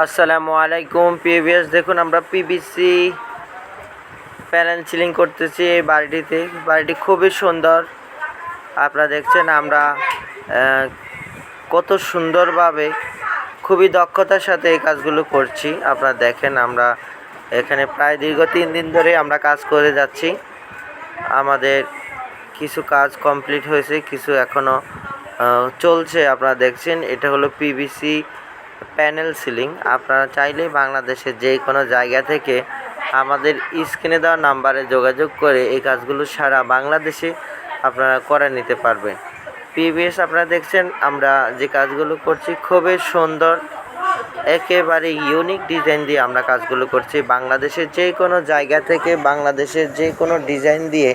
আসসালামু আলাইকুম পিভিএস দেখুন, আমরা পিবিসি প্যানেল সিলিং করতেছি এই বাড়িটিতে। বাড়িটি খুবই সুন্দর। আপনারা দেখছেন, আমরা কত সুন্দরভাবে, খুবই দক্ষতার সাথে এই কাজগুলো করছি। আপনারা দেখেন, আমরা এখানে প্রায় দীর্ঘ তিন দিন ধরে আমরা কাজ করে যাচ্ছি। আমাদের কিছু কাজ কমপ্লিট হয়েছে, কিছু এখনও চলছে। আপনারা দেখছেন, এটা হলো পিভিসি প্যানেল সিলিং। আপনারা চাইলেই বাংলাদেশের যে কোনো জায়গা থেকে আমাদের স্ক্রিনে দেওয়া নাম্বারে যোগাযোগ করে এই কাজগুলো সারা বাংলাদেশে আপনারা করে নিতে পারবেন। পিভিএস আপনারা দেখছেন, আমরা যে কাজগুলো করছি খুবই সুন্দর, একেবারে ইউনিক ডিজাইন দিয়ে আমরা কাজগুলো করছি। বাংলাদেশের যে কোনো জায়গা থেকে বাংলাদেশের যে কোনো ডিজাইন দিয়ে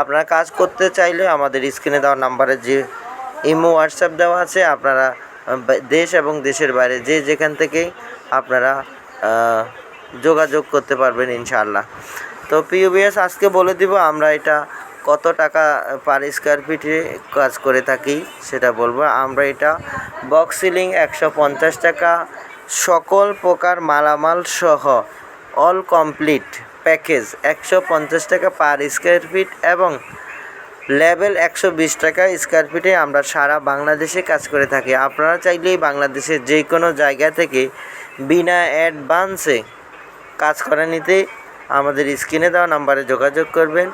আপনারা কাজ করতে চাইলে আমাদের স্ক্রিনে দেওয়া নাম্বারে যে ইমো, হোয়াটসঅ্যাপ দেওয়া আছে, আপনারা দেশ এবং দেশের বাইরে যে যেখান থেকেই আপনারা যোগাযোগ করতে পারবেন ইনশাআল্লাহ। তো পিউবিএস আজকে বলে দিব আমরা এটা কত টাকা পার স্কোয়ার ফিটে কাজ করে থাকি সেটা বলব। আমরা এটা বক্স সিলিং একশো পঞ্চাশ টাকা, সকল প্রকার মালামাল সহ অল কমপ্লিট প্যাকেজ একশো পঞ্চাশ টাকা পার স্কোয়ার ফিট এবং লেভেল একশো বিশ টাকা স্কোয়ার ফিটে আমরা সারা বাংলাদেশে কাজ করে থাকি। আপনারা চাইলেই বাংলাদেশের যে কোনো জায়গা থেকে বিনা অ্যাডভান্সে কাজ করে নিতে আমাদের স্ক্রিনে দেওয়া নাম্বারে যোগাযোগ করবেন।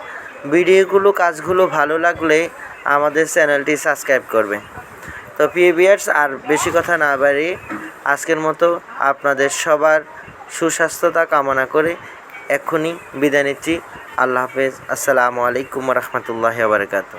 ভিডিওগুলো, কাজগুলো ভালো লাগলে আমাদের চ্যানেলটি সাবস্ক্রাইব করবেন। তো পিএবিয়ার্স আর বেশি কথা না বাড়িয়ে আজকের মতো আপনাদের সবার সুস্বাস্থ্যতা কামনা করে এক্ষুনি বিদায় নিচ্ছি। আল্লাহ হাফেজ। আসসালামু আলাইকুম রহমতুল্লাহ বারকাত